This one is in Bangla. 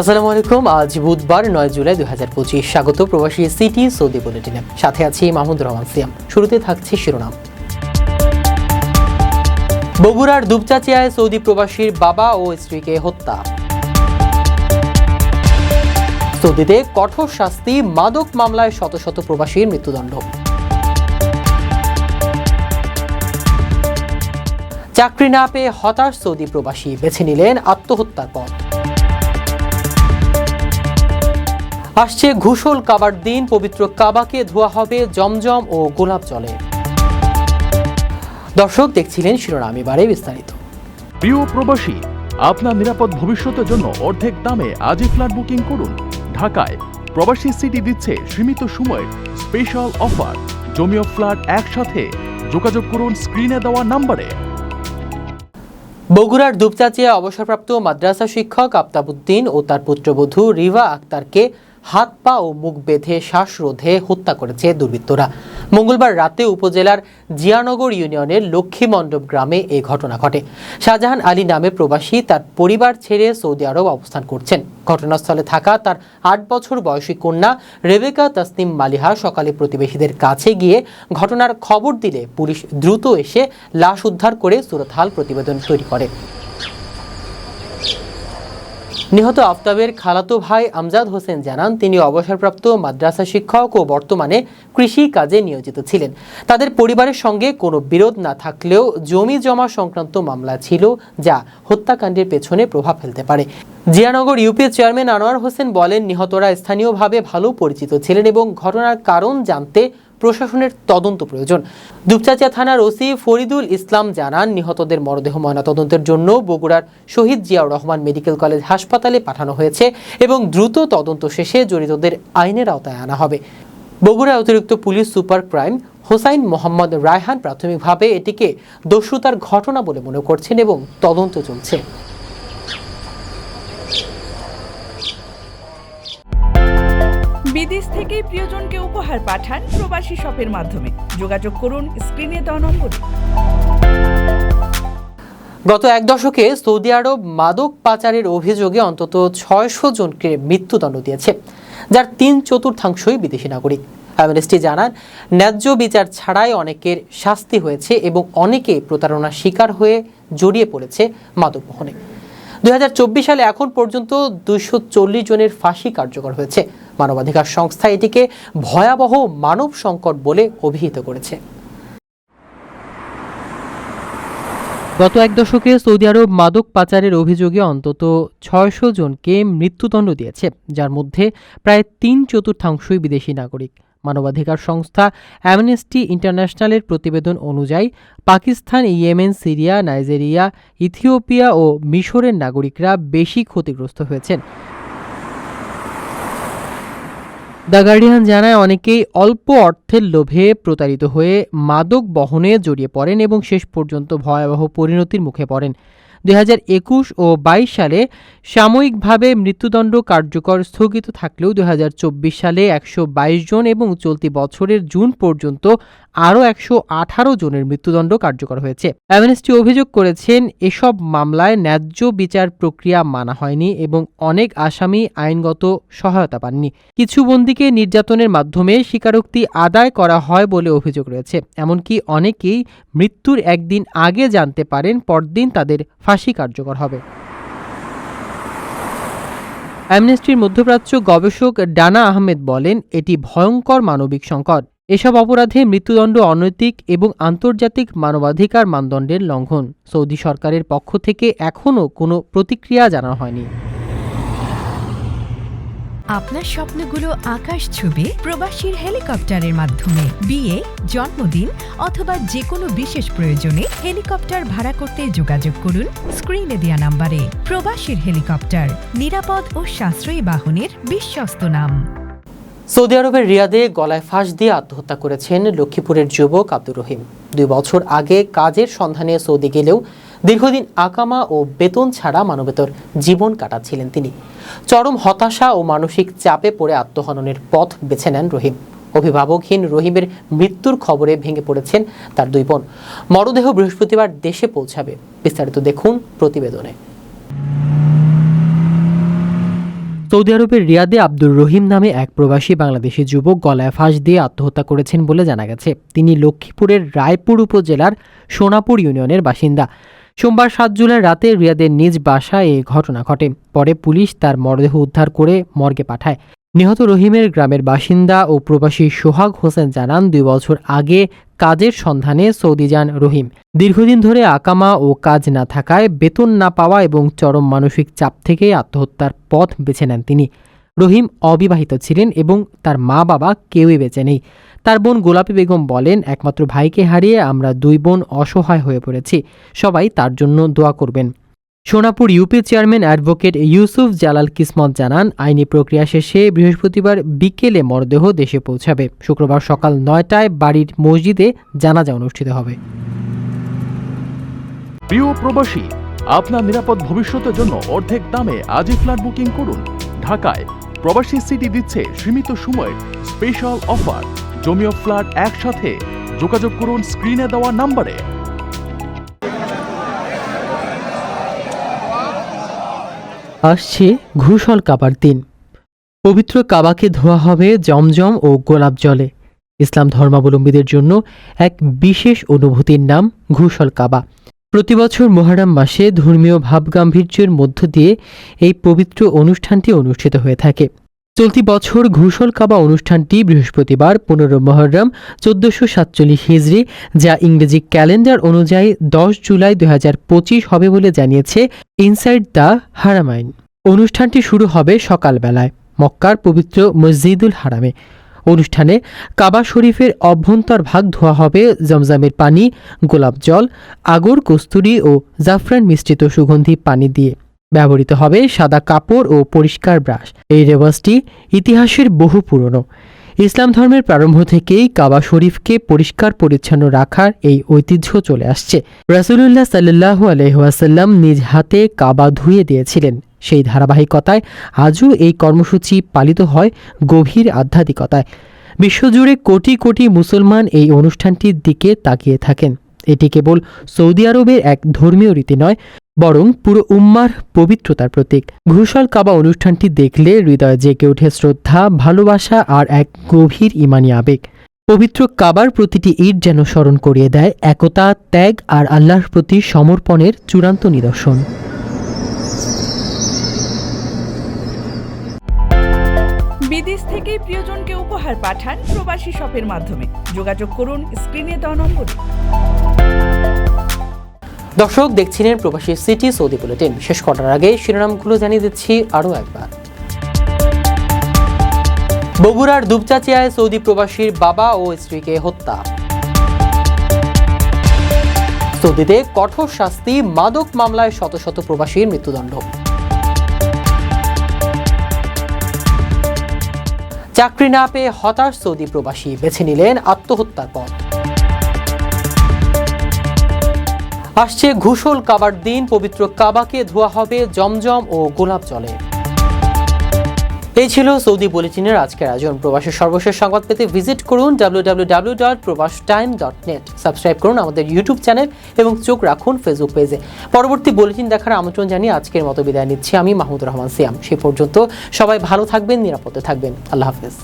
আসসালামু আলাইকুম, আজ বুধবার নয় জুলাই দুই হাজার পঁচিশ। স্বাগত প্রবাসী সিটি সৌদি বুলেটিনে। সাথে আছি মাহমুদ রহমান সিয়াম। শুরুতে থাকছে শিরোনাম। বগুড়ার দুপচাচিয়ায় সৌদি প্রবাসীর বাবা ও স্ত্রীকে হত্যা। সৌদিতে কঠোর শাস্তি, মাদক মামলায় শত শত প্রবাসীর মৃত্যুদণ্ড। চাকরি না পেয়ে হতাশ সৌদি প্রবাসী, বেছে নিলেন আত্মহত্যার পথ। আসছে ঘুষল কাবার দিন পবিত্র কাবাকে ধোয়া হবে জমজম ও গোলাপ জলে। দর্শক দেখছিলেন শিরোনাম এবারে বিস্তারিত। প্রিয় প্রবাসী আপনার নিরাপদ ভবিষ্যতের জন্য অর্ধেক দামে আজই ফ্ল্যাট বুকিং করুন। ঢাকায় প্রবাসী সিটি দিচ্ছে সীমিত সময়ের স্পেশাল অফার জমিও ফ্ল্যাট একসাথে যোগাযোগ করুন স্ক্রিনে দেওয়া নম্বরে। বগুড়ার দুপচাচিয়া অবসরপ্রাপ্ত মাদ্রাসা শিক্ষক আফতাবুদ্দিন ও তার পুত্রবধূ রিভা আক্তারকে হাত পা ও মুখ বেঁধে শ্বাসরোধে হত্যা করেছে দুর্বৃত্তরা। মঙ্গলবার রাতে উপজেলার জিয়ানগর ইউনিয়নের লক্ষ্মীমণ্ডপ গ্রামে এ ঘটনা ঘটে। শাহজাহান আলী নামে প্রবাসী তার পরিবার ছেড়ে সৌদি আরব অবস্থান করছেন। ঘটনাস্থলে থাকা তার আট বছর বয়সী কন্যা রেবেকা তাসনিম মালিহা সকালে প্রতিবেশীদের কাছে গিয়ে ঘটনার খবর দিলে পুলিশ দ্রুত এসে লাশ উদ্ধার করে সুরতহাল প্রতিবেদন তৈরি করে। নিহত আফতাবের খালাতো ভাই আমজাদ হোসেন জানান, তিনি অবসরপ্রাপ্ত মাদ্রাসা শিক্ষক ও বর্তমানে কৃষি কাজে নিয়োজিত ছিলেন। তাদের পরিবারের সঙ্গে কোনো বিরোধ না থাকলেও জমি জমা সংক্রান্ত মামলা ছিল, যা হত্যাকাণ্ডের পেছনে প্রভাব ফেলতে পারে। জিয়ানগর ইউপি চেয়ারম্যান আনোয়ার হোসেন বলেন, নিহতরা স্থানীয়ভাবে ভালো পরিচিত ছিলেন এবং ঘটনার কারণ জানতে প্রশাসনের তদন্ত প্রয়োজন। দুপচাচিয়া থানার ওসি ফরিদুল ইসলাম জানান, নিহতদের মরদেহ ময়নাতদন্তের জন্য বগুড়ার শহীদ জিয়াউর রহমান মেডিকেল কলেজ হাসপাতালে পাঠানো হয়েছে এবং দ্রুত তদন্ত শেষে জড়িতদের আইনের আওতায় আনা হবে। বগুড়া অতিরিক্ত police super crime Hossain Mohammad Raihan প্রাথমিকভাবে এটিকে দস্যুতার ঘটনা বলে মনে করছেন এবং তদন্ত চলছে। বিদেশ থেকে প্রিয়জনকে উপহার পাঠান প্রবাসী শপের মাধ্যমে। যোগাযোগ করুন, স্ক্রিনে দেওয়া নম্বরে। গত এক দশকে সৌদি আরব মাদক পাচারের অভিযোগে অন্তত ছয়শো জনকে মৃত্যুদণ্ড দিয়েছে, যার তিন চতুর্থাংশই বিদেশি নাগরিক। অ্যামনেস্টি জানান, ন্যায্য বিচার ছাড়াই অনেকের শাস্তি হয়েছে এবং অনেকে প্রতারণার শিকার হয়ে জড়িয়ে পড়েছে মাদক বহনে দুই সালে এখন পর্যন্ত চল্লিশ জনের ফাঁসি কার্যকর হয়েছে। মানবাধিকার সংস্থা এটিকে ভয়াবহ মানব সংকট বলে অভিহিত করেছে। গত এক দশকে সৌদি আরব মাদক পাচারের অভিযোগে অন্তত ছয়শো জনকে মৃত্যুদণ্ড দিয়েছে, যার মধ্যে প্রায় তিন চতুর্থাংশই বিদেশি নাগরিক। মানবাধিকার সংস্থা অ্যামনেস্টি ইন্টারন্যাশনালের প্রতিবেদন অনুযায়ী, Pakistan, Yemen, Syria, Nigeria, Ethiopia ও মিশরের নাগরিকরা বেশি ক্ষতিগ্রস্ত হয়েছেন। দ্য গার্ডিয়ান জানায়, অনেকেই অল্প অর্থের লোভে প্রতারিত হয়ে মাদক বহনে জড়িয়ে পড়েন এবং শেষ পর্যন্ত ভয়াবহ পরিণতির মুখে পড়েন। দুই ও বাইশ সালে সাময়িকভাবে মৃত্যুদণ্ড কার্যকর স্থগিত থাকলেও দুই হাজার চব্বিশ সালে একশো বাইশ জন এবং চলতি বছরের জুন পর্যন্ত আরও একশো আঠারো জনের মৃত্যুদণ্ড কার্যকর হয়েছে। অ্যামনেস্টি অভিযোগ করেছেন, এসব মামলায় ন্যায্য বিচার প্রক্রিয়া মানা হয়নি এবং অনেক আসামি আইনগত সহায়তা পাননি। কিছু বন্দীকে নির্যাতনের মাধ্যমে স্বীকারোক্তি আদায় করা হয় বলে অভিযোগ রয়েছে। এমনকি অনেকেই মৃত্যুর একদিন আগে জানতে পারেন, পরদিন তাদের ফাঁসি কার্যকর হবে। অ্যামনেস্টির মধ্যপ্রাচ্য গবেষক ডানা আহমেদ বলেন, এটি ভয়ঙ্কর মানবিক সংকট। এসব অপরাধে মৃত্যুদণ্ড অনৈতিক এবং আন্তর্জাতিক মানবাধিকার মানদণ্ডের লঙ্ঘন। সৌদি সরকারের পক্ষ থেকে এখনও কোনো প্রতিক্রিয়া জানানো হয়নি। আপনার স্বপ্নগুলো আকাশ ছুবে প্রবাসীর হেলিকপ্টারের মাধ্যমে। বিয়ে, জন্মদিন অথবা যে কোনো বিশেষ প্রয়োজনে হেলিকপ্টার ভাড়া করতে যোগাযোগ করুন স্ক্রিনে দেওয়া নাম্বারে। প্রবাসীর হেলিকপ্টার, নিরাপদ ও সাশ্রয়ী বাহনের বিশ্বস্ত নাম। সৌদি আরবের রিয়াদে গলায় ফাঁস দিয়ে আত্মহত্যা করেছেন লক্ষ্মীপুরের যুবক আব্দুর রহিম। দুই বছর আগে কাজের সন্ধানে সৌদি গেলেও দীর্ঘদিন আকামা ও বেতন ছাড়া মানবেতর জীবন কাটাচ্ছিলেন তিনি। চরম হতাশা ও মানসিক চাপে পড়ে আত্মহননের পথ বেছে নেন রহিম। অভিভাবকহীন রহিমের মৃত্যুর খবরে ভেঙে পড়েছেন তার দুই বোন। মরদেহ বৃহস্পতিবার দেশে পৌঁছাবে। বিস্তারিত দেখুন প্রতিবেদনে। সৌদি আরবের রিয়াদে আব্দুর রহিম নামে এক প্রবাসী বাংলাদেশি যুবক গলায় ফাঁস দিয়ে আত্মহত্যা করেছেন বলে জানা গেছে। তিনি লক্ষ্মীপুরের রায়পুর উপজেলার সোনাপুর ইউনিয়নের বাসিন্দা। সোমবার সাত জুলাই রাতে রিয়াদের নিজ বাসায় এই ঘটনা ঘটে। পরে পুলিশ তার মরদেহ উদ্ধার করে মর্গে পাঠায়। নিহত রহিমের গ্রামের বাসিন্দা ও প্রবাসী সোহাগ হোসেন জানান, দুই বছর আগে কাজের সন্ধানে সৌদি যান রহিম। দীর্ঘদিন ধরে আকামা ও কাজ না থাকায় বেতন না পাওয়া এবং চরম মানসিক চাপ থেকে আত্মহত্যার পথ বেছে নেন তিনি। রহিম অবিবাহিত ছিলেন এবং তার মা বাবা কেউই বেঁচে নেই। তার বোন গোলাপী বেগম বলেন, একমাত্র ভাইকে হারিয়ে আমরা দুই বোন অসহায় হয়ে পড়েছি। সবাই তার জন্য দোয়া করবেন। Sonapur UP chairman advocate Yusuf Jalal Kismat জানান, আইনি প্রক্রিয়া শেষে বৃহস্পতিবার বিকেলে মরদেহ দেশে পৌঁছাবে। শুক্রবার সকাল নয়টায় বাড়ির মসজিদে জানাজা অনুষ্ঠিত হবে। প্রিয় প্রবাসী, আপনার নিরাপদ ভবিষ্যতের জন্য অর্ধেক দামে আজই ফ্ল্যাট বুকিং করুন। ঢাকায় প্রবাসী সিটি দিচ্ছে সীমিত সময়ের স্পেশাল অফার। জমিও ফ্ল্যাট একসাথে যোগাযোগ করুন স্ক্রিনে দেওয়া নাম্বারে। আসছে ঘুষল কাবার দিন। পবিত্র কাবাকে ধোয়া হবে জমজম ও গোলাপ জলে। ইসলাম ধর্মাবলম্বীদের জন্য এক বিশেষ অনুভূতির নাম ঘুষল কাবা। প্রতিবছর মহারাম মাসে ধর্মীয় ভাবগাম্ভীর্যের মধ্য দিয়ে এই পবিত্র অনুষ্ঠানটি অনুষ্ঠিত হয়ে থাকে। চলতি বছর ঘুষল কাবা অনুষ্ঠানটি বৃহস্পতিবার পনেরো মহরম চোদ্দশো সাতচল্লিশ হিজড়ি যা ইংরেজি ক্যালেন্ডার অনুযায়ী দশ জুলাই দু হাজার পঁচিশ হবে বলে জানিয়েছে ইনসাইড দ্য হারামাইন। অনুষ্ঠানটি শুরু হবে সকালবেলায় মক্কার পবিত্র মসজিদুল হারামে। অনুষ্ঠানে কাবা শরীফের অভ্যন্তর ভাগ ধোয়া হবে, জমজমের পানি, গোলাপ জল, আগর, কস্তুরি ও জাফরান মিশ্রিত সুগন্ধি পানি দিয়ে। ব্যবহৃত হবে সাদা কাপড় ও পরিষ্কার ব্রাশ। এই রেওয়াজটি ইতিহাসের বহু পুরনো। ইসলাম ধর্মের প্রারম্ভ থেকেই কাবা শরীফকে পরিষ্কার পরিচ্ছন্ন রাখার এই ঐতিহ্য চলে আসছে। রাসুলুল্লাহ সাল্লাহু আলহাসাল্লাম নিজ হাতে কাবা ধুয়ে দিয়েছিলেন। সেই ধারাবাহিকতায় আজও এই কর্মসূচি পালিত হয় গভীর আধ্যাত্মিকতায়। বিশ্বজুড়ে কোটি কোটি মুসলমান এই অনুষ্ঠানটির দিকে তাকিয়ে থাকেন। এটি কেবল সৌদি আরবের এক ধর্মীয় রীতি নয়, বরং পুরো উম্মার পবিত্রতার প্রতীক। ঘুষল কাবা অনুষ্ঠানটি দেখলে হৃদয়ে জেগে ওঠে শ্রদ্ধা, ভালোবাসা আর এক গভীর ইমানি আবেগ। পবিত্র কাবার প্রতিটি ঈদ যেন স্মরণ করিয়ে দেয় একতা, ত্যাগ আর আল্লাহর প্রতি সমর্পণের চূড়ান্ত নিদর্শন। বিদেশ থেকে প্রিয়জনকে উপহার পাঠান প্রবাসী শপের মাধ্যমে। যোগাযোগ করুন স্ক্রিনে দেওয়া নম্বরে। দর্শক, দেখছিলেন প্রবাসী সিটি সৌদি বুলেটিন। শেষ করার আগে শিরোনামগুলো জানিয়ে দিচ্ছি আরও একবার। বগুড়ার দুপচাচিয়ায় সৌদি প্রবাসীর বাবা ও স্ত্রীকে হত্যা। সৌদিতে কঠোর শাস্তি, মাদক মামলায় শত শত প্রবাসীর মৃত্যুদণ্ড। চাকরি না পেয়ে হতাশ সৌদি প্রবাসী, বেছে নিলেন আত্মহত্যার পথ। আসছে ঘুষল কাবার দিন, পবিত্র কাবাকে ধোয়া হবে জমজম ও গোলাপ জলে। এই ছিল সৌদি বুলেটিনের আজকের আয়োজন। প্রবাসের সর্বশেষ সংবাদ পেতে ভিজিট করুন W dot Probash time dot net subscribe করুন আমাদের ইউটিউব চ্যানেল এবং চোখ রাখুন ফেসবুক পেজে। পরবর্তী বুলেটিন দেখার আমন্ত্রণ জানিয়ে আজকের মতো বিদায় নিচ্ছি আমি মাহমুদুর রহমান সিয়াম। সে পর্যন্ত সবাই ভালো থাকবেন, নিরাপদে থাকবেন। আল্লাহ হাফেজ।